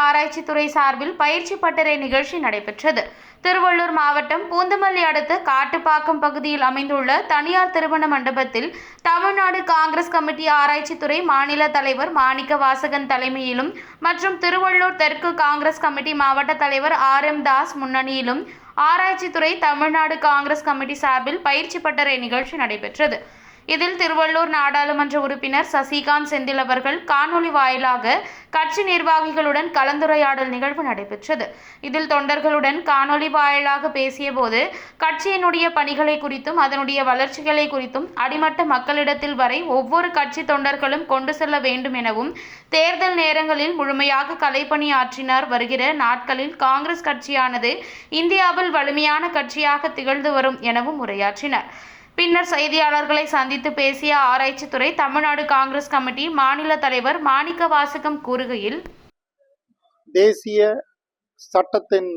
ஆராய்ச்சித்துறை சார்பில் பயிற்சி பட்டறை நிகழ்ச்சி நடைபெற்றது. திருவள்ளூர் மாவட்டம் பூந்தமல்லி அடுத்த காட்டுப்பாக்கம் பகுதியில் அமைந்துள்ள தனியார் திருமண மண்டபத்தில் தமிழ்நாடு காங்கிரஸ் கமிட்டி ஆராய்ச்சித்துறை மாநில தலைவர் மாணிக்க வாசகன் தலைமையிலும் மற்றும் திருவள்ளூர் தெற்கு காங்கிரஸ் கமிட்டி மாவட்ட தலைவர் ஆர் எம் தாஸ் முன்னணியிலும் ஆராய்ச்சித்துறை தமிழ்நாடு காங்கிரஸ் கமிட்டி சார்பில் பயிற்சி பட்டறை நிகழ்ச்சி நடைபெற்றது. இதில் திருவள்ளூர் நாடாளுமன்ற உறுப்பினர் சசிகாந்த் செந்தில் அவர்கள் காணொலி வாயிலாக கட்சி நிர்வாகிகளுடன் கலந்துரையாடல் நிகழ்வு நடைபெற்றது. இதில் தொண்டர்களுடன் காணொலி வாயிலாக பேசியபோது கட்சியினுடைய பணிகளை குறித்தும் அதனுடைய வளர்ச்சிகளை குறித்தும் அடிமட்ட மக்களிடத்தில் வரை ஒவ்வொரு கட்சி தொண்டர்களும் கொண்டு செல்ல வேண்டும் எனவும் தேர்தல் நேரங்களில் முழுமையாக கலைப்பணியாற்றினார் வருகிற நாட்களில் காங்கிரஸ் கட்சியானது இந்தியாவில் வலிமையான கட்சியாக திகழ்ந்து வரும் எனவும் உரையாற்றினார். பின்னர் செய்தியாளர்களை சந்தித்து பேசிய ஆராய்ச்சித்துறை தமிழ்நாடு காங்கிரஸ் கமிட்டி மாநில தலைவர் மாணிக்க வாசகம் கூறுகையில் தேசிய சட்டத்தின்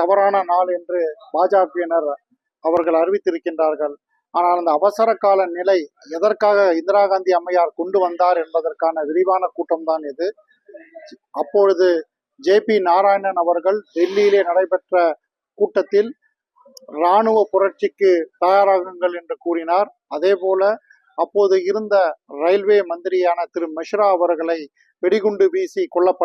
தவறான நாள் என்று பாஜகவினர் அவர்கள் அறிவித்திருக்கின்றார்கள். ஆனால் அந்த அவசர கால நிலை எதற்காக இந்திரா காந்தி அம்மையார் கொண்டு வந்தார் என்பதற்கான விரிவான கூட்டம்தான் இது. அப்பொழுது ஜே பி நாராயணன் அவர்கள் டெல்லியிலே நடைபெற்ற கூட்டத்தில் இராணுவ புரட்சிக்கு தயாராகுங்கள் என்று கூறினார். அதே போல அப்போது இருந்த ரயில்வே மந்திரியான திரு மிஸ்ரா அவர்களை வெடிகுண்டு வீசி கொல்லப்பட்ட